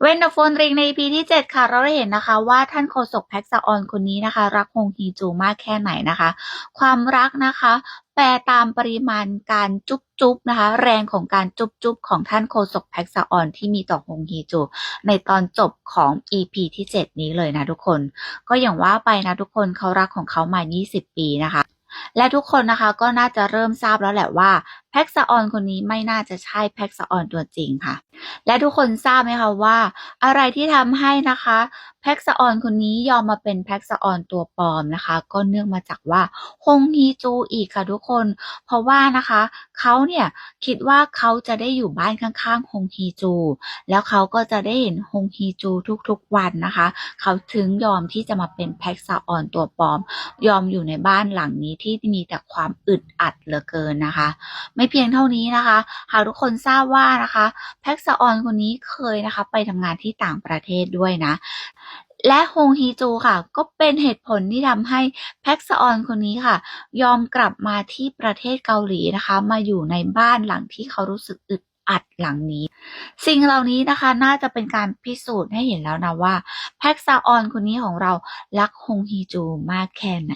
เวนโฟนริงใน EP ที่ 7 ค่ะ เราได้เห็นนะคะ ว่าท่านโฆษกแพ็กซาออนคนนี้นะคะ รักฮงฮีจูมากแค่ไหนนะคะ ความรักนะคะ แปลตามปริมาณการจุ๊บจุ๊บนะคะ แรงของการจุ๊บจุ๊บของท่านโฆษกแพ็กซาออนที่มีต่อฮงฮีจู ในตอนจบของ EP ที่ 7 นี้เลยนะทุกคน ก็อย่างว่าไปนะทุกคนเขารักของเขามา 20 ปีนะคะและทุกคนนะคะก็น่าจะเริ่มทราบแล้วแหละว่า พ็กซาออนคนนี้ไม่น่าจะใช่แพ็กซาออนตัวจริงค่ะ และทุกคนทราบไหมคะว่า อะไรที่ทำให้นะคะแพ็กซาออนคนนี้ยอมมาเป็นแพ็กซาออนตัวปลอมนะคะ ก็เนื่องมาจากว่าฮงฮีจูอีกค่ะทุกคน เพราะว่านะคะเขาเนี่ยคิดว่าเขาจะได้อยู่บ้านข้างๆฮงฮีจู แล้วเขาก็จะได้เห็นฮงฮีจูทุกๆวันนะคะ เขาถึงยอมที่จะมาเป็นแพ็กซาออนตัวปลอม ยอมอยู่ในบ้านหลังนี้ที่มีแต่ความอึดอัดเหลือเกินนะคะ ไม่เพียงเท่านี้นะคะ หากทุกคนทราบว่านะคะแพ็กซาออนคนนี้เคยนะคะ ไปทำงานที่ต่างประเทศด้วยนะและฮงฮีจูค่ะ ก็เป็นเหตุผลที่ทำให้แพ็กซออนคนนี้ค่ะ ยอมกลับมาที่ประเทศเกาหลีนะคะ มาอยู่ในบ้านหลังที่เขารู้สึกอึดอัดหลังนี้ สิ่งเหล่านี้นะคะน่าจะเป็นการพิสูจน์ให้เห็นแล้วนะว่าแพ็กซาออนคนนี้ของเรารักฮงฮีจูมากแค่ไหน